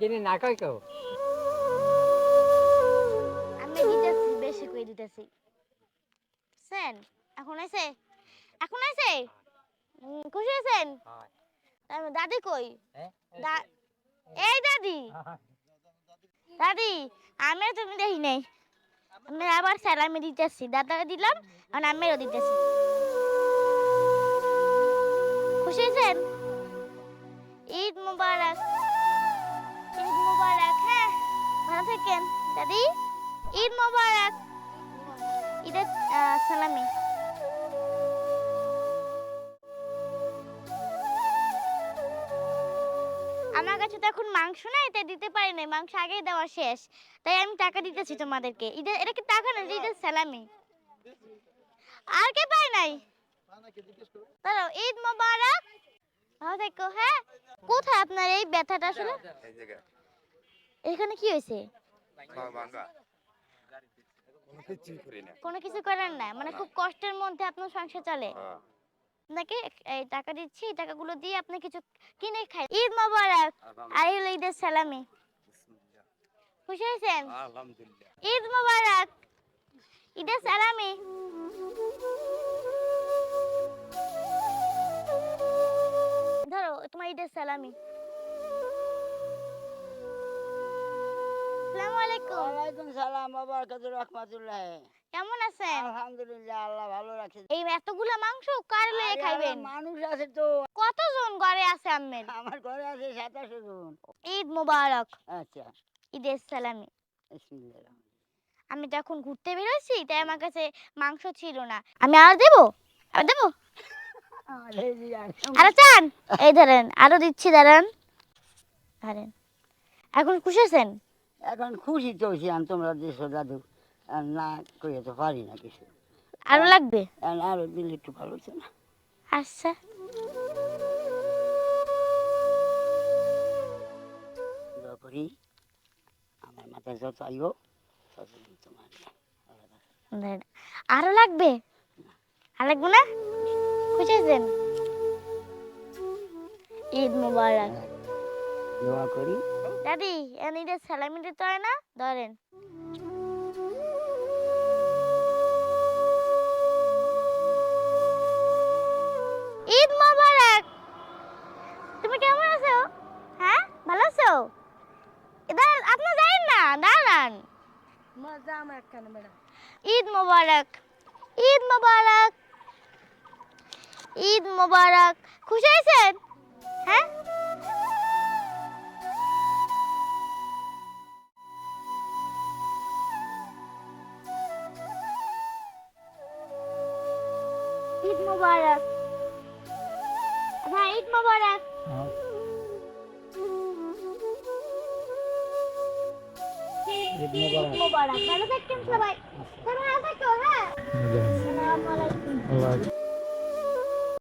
যিনি না কয় কেউ? আমি দিতেছি বেশি করে দিতেছি। সেন এখন আছে এখন আছে খুশি আছেন? হয়। দাদি কই? হ্যাঁ? এই দাদি? দাদি আমি তুমি দেখি নাই। আমি আবার স্যালামি দিতেছি। দাদাকে দিলাম আর আমিও দিতেছি। খুশি হয়েছেন ঈদ মুবারক। ঈদ মুবারক হ্যাঁ? ভালো থাকেন। দাদি, ঈদ মুবারক। ঈদের সালামি। আমার কাছে তো এখন মাংস নাই, তাই দিতে পারি নাই। মাংস আগেই দেওয়া শেষ। তাই আমি টাকা দিতেছি তোমাদেরকে। ঈদের, এটা কি টাকা না ঈদের সালামি? আর কে পায় নাই? দাঁড়াও, ঈদ মোবারক। ভালো থেকো হ্যাঁ? কোথায় আপনার এই ব্যথাটা আসলে? এখানে কি হয়েছে? কোনো কিছু করেন না মানে খুব কষ্টের মধ্যে আপনার সংসার চলে। আপনাকে এই টাকা দিচ্ছি এই টাকাগুলো দিয়ে আপনি কিছু কিনে খাই ঈদ মোবারক। আর হলো ঈদের সালামি। খুশি হয়েছেন? ঈদ মোবারক। ঈদের সালামি। তোমার ঈদের সালামি। আসসালামু আলাইকুম। ওয়ালাইকুম সালাম বাবারকাতুর রহমাতুল্লাহ। কেমন আছেন? আলহামদুলিল্লাহ আল্লাহ ভালো রাখছে এই এতগুলো মাংস কার লয়ে খাইবেন? মানুষ আছে তো। কতজন ঘরে আছে আম্মের? আমার ঘরে আছে সাতাশো জন। ঈদ মোবারক। আচ্ছা। ঈদের সালামি। আমি তো এখন ঘুরতে বেরোছি তাই আমার কাছে মাংস ছিল না। আমি আর দেবো? আর দেবো? আরে চান এই ধরেন আরও দিচ্ছি দাঁড়ান। ধরেন। এখন খুশি আছেন? এখন খুশি তো ছিলাম তোমরা দেশো দাদু। আর না করে তো পারি না কিছু। আরও লাগবে? আর দিলে একটু ভালো হতো না। আচ্ছা। করি আমার মাথায় যত আইব তত তোমার আরও লাগবে? আর লাগবে না? খুশি আছেন ঈদ মোবারক। দোয়া করি। দাদি এখন ঈদের সালামি দিতে হয় না? ধরেন। ঈদ মোবারক! তুমি কেমন আছো? হ্যাঁ ভালো আছো? এবার আপনি যাই না দাঁড়ান। ঈদ মোবারক ঈদ মোবারক। ঈদ মোবারক। খুশি হয়েছেন? হ্যাঁ? ঈদ মোবারক। হ্যাঁ ঈদ মোবারক। ঈদ মোবারক। ভালো থাকবেন সবাই। সবাই ভালো থাকো হ্যাঁ? আসসালামু আলাইকুম।